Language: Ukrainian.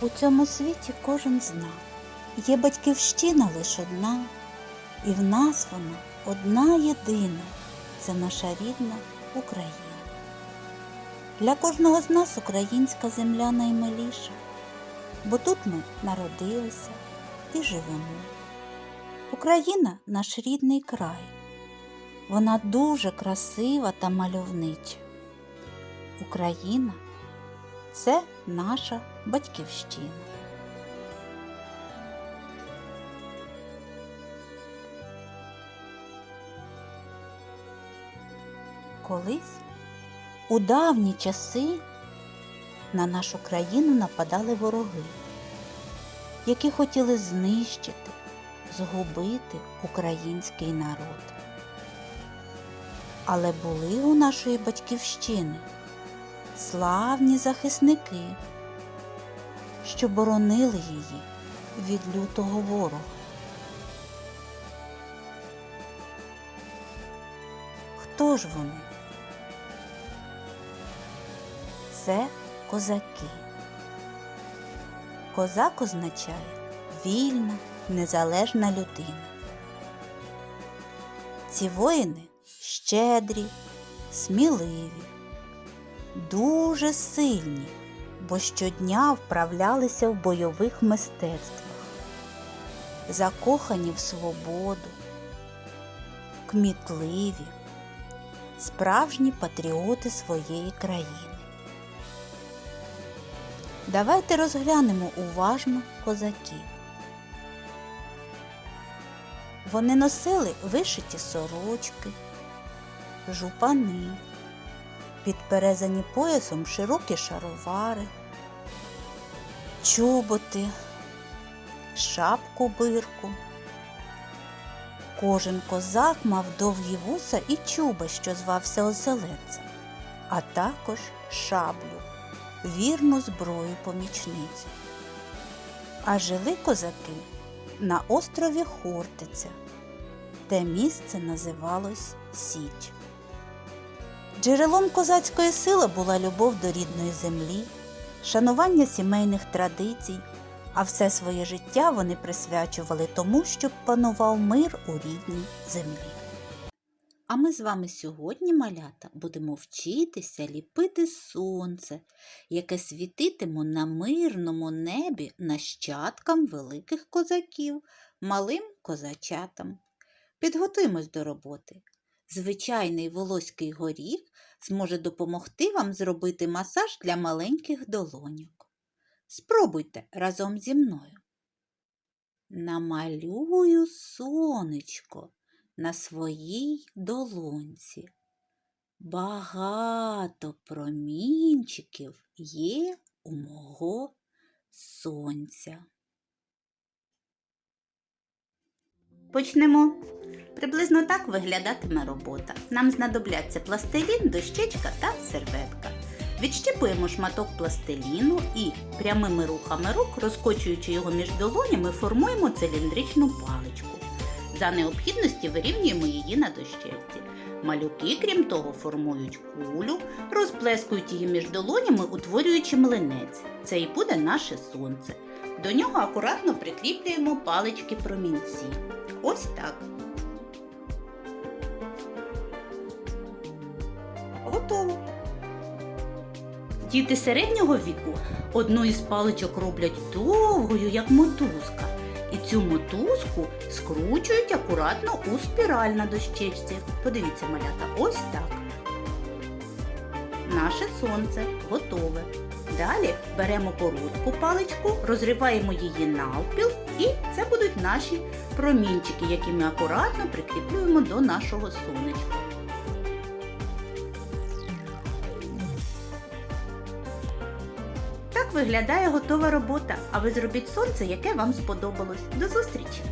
У цьому світі кожен зна. Є батьківщина лиш одна, і в нас вона одна єдина. Це наша рідна Україна. Для кожного з нас українська земля наймиліша, бо тут ми народилися і живемо. Україна наш рідний край. Вона дуже красива та мальовнича. Україна це наша батьківщина. Колись у давні часи на нашу країну нападали вороги, які хотіли знищити, згубити український народ. Але були у нашої батьківщини славні захисники, що боронили її від лютого ворога. Хто ж вони? Це козаки. Козак означає вільна, незалежна людина. Ці воїни щедрі, сміливі, дуже сильні, бо щодня вправлялися в бойових мистецтвах, закохані в свободу, кмітливі, справжні патріоти своєї країни. Давайте розглянемо уважно козаків. Вони носили вишиті сорочки, жупани, підперезані поясом широкі шаровари, чоботи, шапку бирку. Кожен козак мав довгі вуса і чуба, що звався оселедцем, а також шаблю, вірну зброю помічницю. А жили козаки на острові Хортиця. Те місце називалось Січ. Джерелом козацької сили була любов до рідної землі, шанування сімейних традицій, а все своє життя вони присвячували тому, щоб панував мир у рідній землі. А ми з вами сьогодні, малята, будемо вчитися ліпити сонце, яке світитиме на мирному небі нащадкам великих козаків, малим козачатам. Підготуємось до роботи. Звичайний волоський горіх зможе допомогти вам зробити масаж для маленьких долоньок. Спробуйте разом зі мною. Намалюю сонечко на своїй долонці. Багато промінчиків є у мого сонця. Почнемо. Приблизно так виглядатиме робота. Нам знадобляться пластилін, дощечка та серветка. Відщипуємо шматок пластиліну і прямими рухами рук, розкочуючи його між долонями, формуємо циліндричну паличку. За необхідності вирівнюємо її на дощечці. Малюки, крім того, формують кулю, розплескують її між долонями, утворюючи млинець. Це і буде наше сонце. До нього акуратно прикріплюємо палички промінці. Ось так. Готово. Діти середнього віку одну із паличок роблять довгою, як мотузка, і цю мотузку скручують акуратно у спіраль на дощечці. Подивіться, малята, ось так. Наше сонце готове. Далі беремо коротку паличку, розриваємо її навпіл, і це будуть наші промінчики, які ми акуратно прикріплюємо до нашого сонечка. Так виглядає готова робота, а ви зробіть сонце, яке вам сподобалось. До зустрічі!